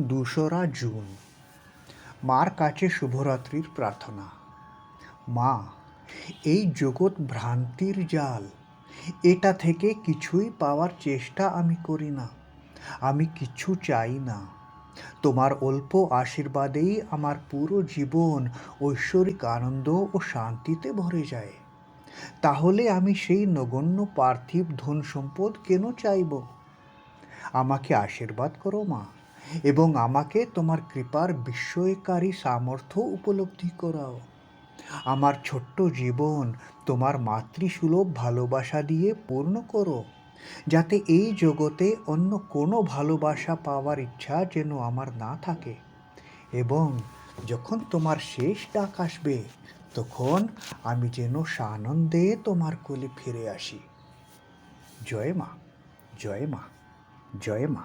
দোসরা জুন। মার কাছে শুভরাত্রির প্রার্থনা। মা, এই জগৎ ভ্রান্তির জাল। এটা থেকে কিছুই পাওয়ার চেষ্টা আমি করি না। আমি কিছু চাই না। তোমার অল্প আশীর্বাদেই আমার পুরো জীবন ঐশ্বরিক আনন্দ ও শান্তিতে ভরে যায়। তাহলে আমি সেই নগণ্য পার্থিব ধন সম্পদ কেন চাইব? আমাকে আশীর্বাদ করো মা। এবং আমাকে তোমার কৃপার বিস্ময়কারী সামর্থ্য উপলব্ধি করাও। আমার ছোট্ট জীবন তোমার মাতৃসুলভ ভালোবাসা দিয়ে পূর্ণ করো, যাতে এই জগতে অন্য কোনো ভালোবাসা পাওয়ার ইচ্ছা যেন আমার না থাকে। এবং যখন তোমার শেষ ডাক আসবে, তখন আমি যেন সানন্দে তোমার কোলে ফিরে আসি। জয় মা জয় মা জয় মা।